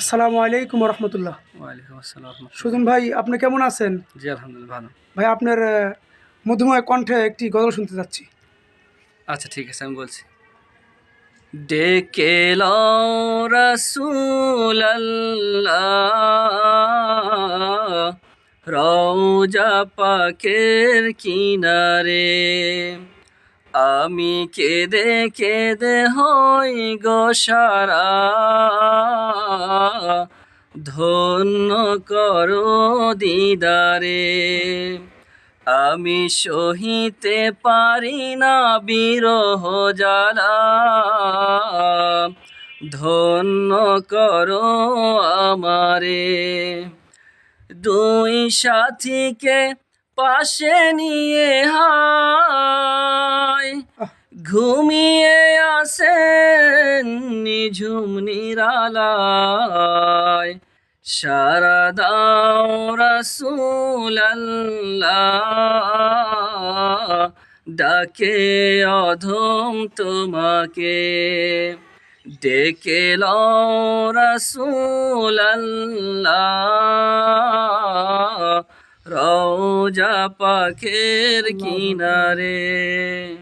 আসসালামু আলাইকুম রহমতুল্লাহ ওয়ালাইকুম আসসালাম সুজন ভাই আপনি কেমন আছেন? জি আলহামদুলিল্লাহ ভালো। ভাই আপনার মধুময় কণ্ঠে একটি গজল শুনতে যাচ্ছি আচ্ছা ঠিক আছে আমি বলছি। ডেকে রসুল রৌজা পাকের কিনারে। আমি কেঁদে কেঁদে হই গো সারা। ধন্য করো দিদারে। আমি সহিতে পারি না বিরহ জ্বালা। ধন্য করো আমারে। দুই সাথীকে পাশে নিয়ে হায়। ঘুমিয়ে আসেন নিঝুম নিরালায়। সারা দাও রসুল ডাকে অধম তোমাকে। ডেকে রসুল রৌজা পাখের কিনারে।